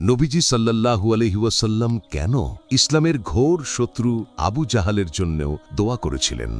নবীজি সাল্লাল্লাহু আলহিউসাল্লাম কেন ইসলামের ঘোর শত্রু আবু জাহালের জন্যও দোয়া করেছিলেন?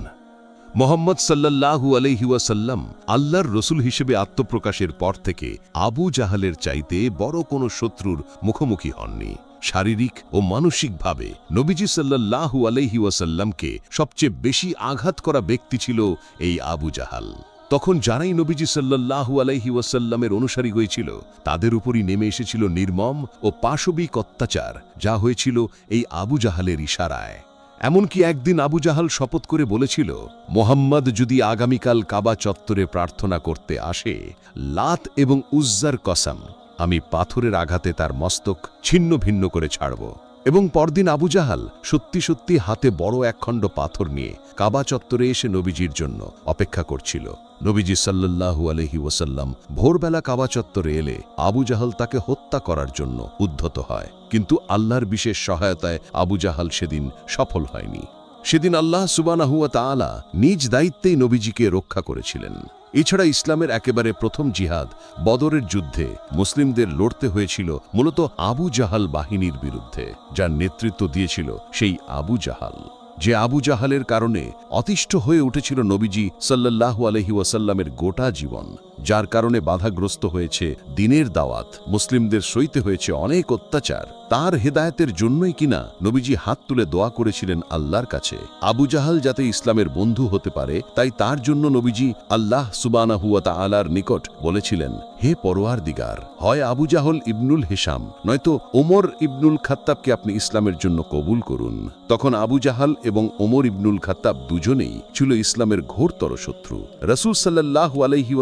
মোহাম্মদ সাল্লাল্লাহু আলহিউসাল্লাম আল্লাহর রসুল হিসেবে আত্মপ্রকাশের পর থেকে আবু জাহালের চাইতে বড় কোনো শত্রুর মুখোমুখি হননি। শারীরিক ও মানসিকভাবে নবীজি সাল্লাল্লাহু আলহি ওয়াসাল্লামকে সবচেয়ে বেশি আঘাত করা ব্যক্তি ছিল এই আবু জাহাল। তখন যারাই নবীজি সাল্লাল্লাহু আলাইহি ওয়াসাল্লামের অনুসারী হয়েছিল, তাদের উপরই নেমে এসেছিল নির্মম ও পাশবিক অত্যাচার, যা হয়েছিল এই আবু জাহালের ইশারায়। এমনকি একদিন আবু জাহাল শপথ করে বলেছিল, মোহাম্মদ যদি আগামীকাল কাবা চত্বরে প্রার্থনা করতে আসে, লাত এবং উজ্জার কসম, আমি পাথরের আঘাতে তার মস্তক ছিন্ন ভিন্ন করে ছাড়ব। এবং পরদিন আবু জাহাল সত্যি সত্যি হাতে বড় একখণ্ড পাথর নিয়ে কাবা চত্বরে এসে নবীজির জন্য অপেক্ষা করছিল। নবীজি সাল্লাল্লাহু আলহি ওসাল্লাম ভোরবেলা কাবা চত্বরে এলে আবু জাহাল তাকে হত্যা করার জন্য উদ্ধত হয়। কিন্তু আল্লাহর বিশেষ সহায়তায় আবু জাহাল সেদিন সফল হয়নি। সেদিন আল্লাহ সুবানাহুয়া তাআলা নিজ দায়িত্বেই নবীজিকে রক্ষা করেছিলেন। এছাড়া ইসলামের একেবারে প্রথম জিহাদ, বদরের যুদ্ধে মুসলিমদের লড়তে হয়েছিল মূলত আবু জাহাল বাহিনীর বিরুদ্ধে, যার নেতৃত্ব দিয়েছিল সেই আবু জাহাল। যে আবু জাহালের কারণে অতিষ্ঠ হয়ে উঠেছিল নবীজি সাল্লাহু আলহি ওয়াসাল্লামের গোটা জীবন। যার কারণে বাধাগ্রস্ত হয়েছে দিনের দাওয়াত। মুসলিমদের সইতে হয়েছে অনেক অত্যাচার। তার হেদায়েতের জন্যই কিনা নবীজি হাত তুলে দোয়া করেছিলেন আল্লাহর কাছে। আবু জাহাল যাতে ইসলামের বন্ধু হতে পারে, তাই তার জন্য নবীজি আল্লাহ সুবানাহুয়া আলার নিকট বলেছিলেন, হে পরোয়ার দিগার হয় আবু জাহল ইবনুল হেসাম নয়তো ওমর ইবনুল খাত্তাবকে আপনি ইসলামের জন্য কবুল করুন। তখন আবু জাহাল এবং ওমর ইবনুল খাত্তাব দুজনেই ছিল ইসলামের ঘোরতর শত্রু। রসুল সাল্লাহ আলহি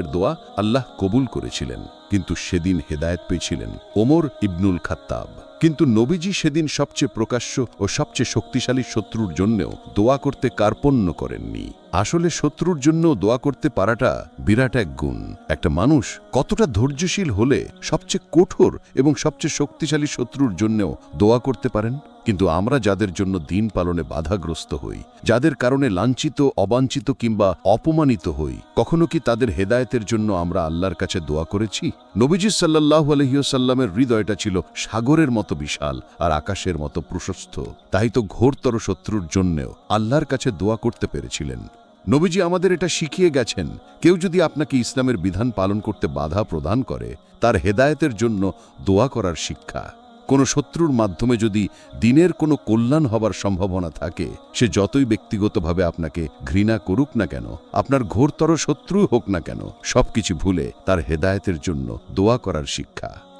ওয়াসাল্লামের দোয়া আল্লাহ কবুল করেছিলেন, কিন্তু সেদিন হেদায়েত পেয়েছিলেন ওমর ইবনুল খাত্তাব। কিন্তু নবীজি সেদিন সবচেয়ে প্রকাশ্য ও সবচেয়ে শক্তিশালী শত্রুর জন্যও দোয়া করতে কার্পণ্য করেননি। আসলে শত্রুর জন্য দোয়া করতে পারাটা বিরাট এক গুণ। একটা মানুষ কতটা ধৈর্যশীল হলে সবচেয়ে কঠোর এবং সবচেয়ে শক্তিশালী শত্রুর জন্যও দোয়া করতে পারেন? কিন্তু আমরা যাদের জন্য দিন পালনে বাধাগ্রস্ত হই, যাদের কারণে লাঞ্ছিত, অবাঞ্ছিত কিংবা অপমানিত হই, কখনো কি তাদের হেদায়েতের জন্য আমরা আল্লাহর কাছে দোয়া করেছি? নবীজি সাল্লাহ আলহিউসাল্লামের হৃদয়টা ছিল সাগরের মতো বিশাল আর আকাশের মতো প্রশস্ত। তাই তো ঘোরতর শত্রুর জন্যেও আল্লাহর কাছে দোয়া করতে পেরেছিলেন। নবীজি আমাদের এটা শিখিয়ে গেছেন, কেউ যদি আপনাকে ইসলামের বিধান পালন করতে বাধা প্রদান করে, তার হেদায়েতের জন্য দোয়া করার শিক্ষা। কোনো শত্রুর মাধ্যমে যদি দিনের কোনো কল্যাণ হবার সম্ভাবনা থাকে, সে যতই ব্যক্তিগতভাবে আপনাকে ঘৃণা করুক না কেন, আপনার ঘোরতর শত্রু হোক না কেন, সবকিছু ভুলে তার হেদায়তের জন্য দোয়া করার শিক্ষা।